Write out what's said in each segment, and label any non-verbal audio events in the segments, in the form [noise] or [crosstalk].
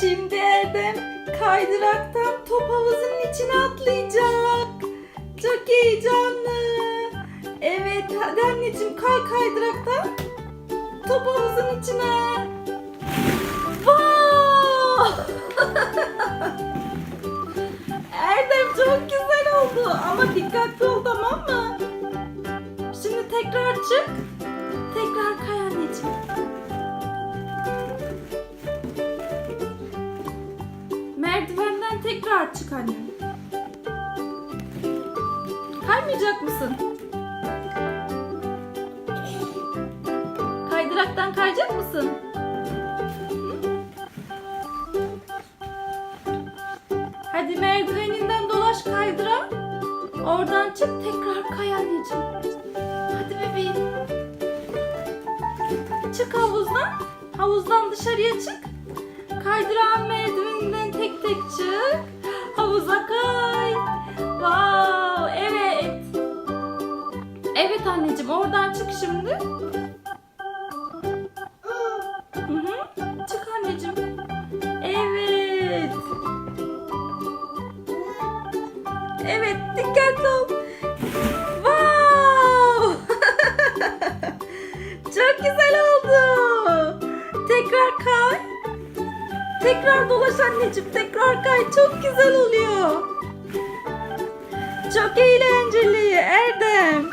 Şimdi Erdem kaydıraktan top havuzunun içine atlayacak. Çok heyecanlı. Evet hadi anneciğim kay kaydıraktan. Top havuzun içine. Wow! [laughs] Erdem çok güzel oldu ama dikkatli ol tamam mı? Şimdi tekrar çık. Tekrar Çık anne. Kaymayacak mısın? Kaydıraktan kayacak mısın? Hadi merdiveninden dolaş kaydıra. Oradan çık tekrar kay anneciğim. Hadi bebeğim. Çık havuzdan. Havuzdan dışarıya çık. Kaydıran merdiveninden tek tek çık. Havuza kay. Wow, evet. Evet anneciğim oradan çık şimdi. Çık anneciğim. Evet. Evet dikkatli Tekrar dolaş anneciğim. Tekrar kay. Çok güzel oluyor. Çok eğlenceli Erdem.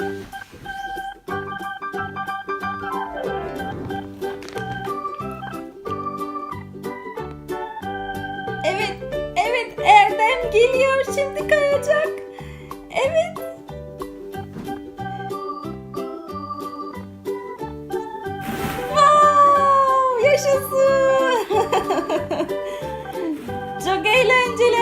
Evet, evet Erdem geliyor. Şimdi kayacak. Çok eğlenceli.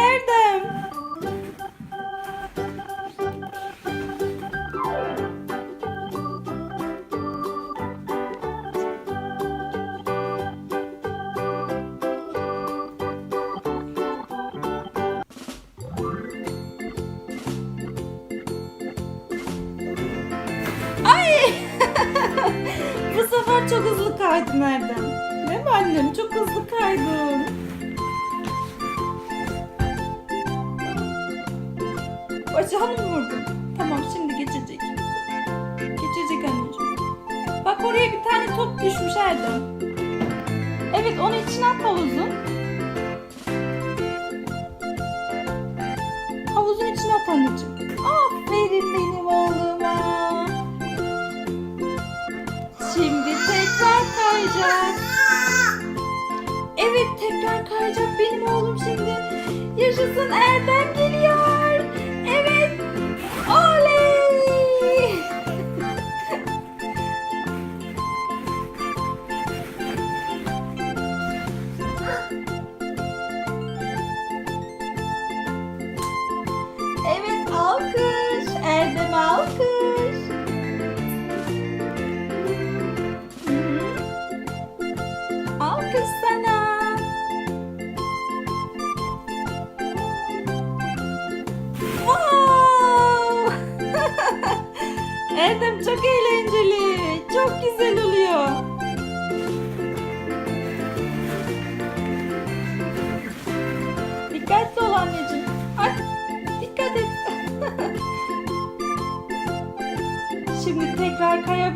Ay! [laughs] Bu sefer çok hızlı kaydın Erdem. Değil mi annem? Çok hızlı kaydın. Bacağını mı vurdun? Tamam şimdi geçecek. Geçecek anneciğim. Bak oraya bir tane top düşmüş Erdem. Evet onu içine at havuzun. Havuzun içine at anneciğim. Aferin benim oğluma. Şimdi tekrar kayacak. Evet tekrar kayacak benim oğlum şimdi. Yaşasın Erdem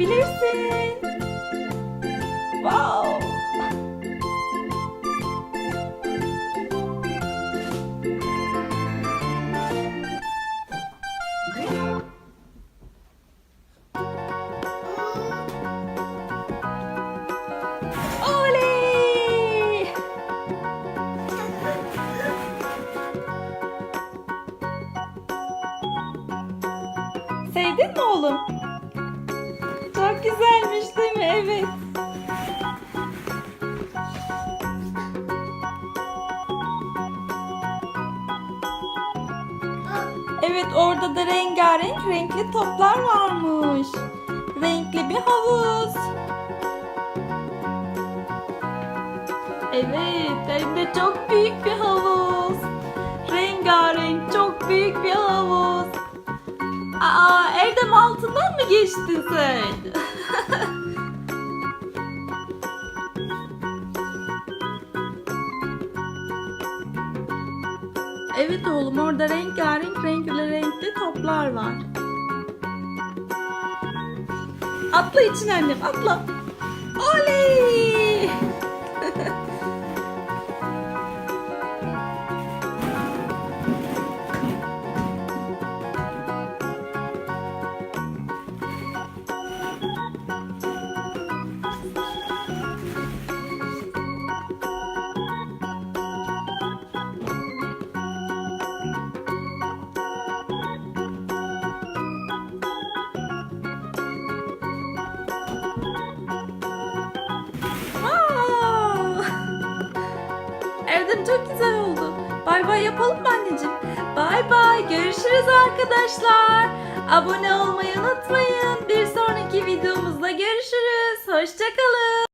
tekrar kayabilirsin. Wow! Sevdin mi oğlum? Güzelmiş değil mi? Evet. Evet orada da rengarenk renkli toplar varmış. Renkli bir havuz. Evet hem de çok büyük bir havuz. Rengarenk çok büyük bir havuz. Aa Erdem altından mı geçtin sen? [laughs] [laughs] evet oğlum orada rengarenk renkli renkli toplar var. Atla için annem atla. Oley! Erdem çok güzel oldu. Bay bay yapalım mı anneciğim? Bay bay. Görüşürüz arkadaşlar. Abone olmayı unutmayın. Bir sonraki videomuzda görüşürüz. Hoşçakalın.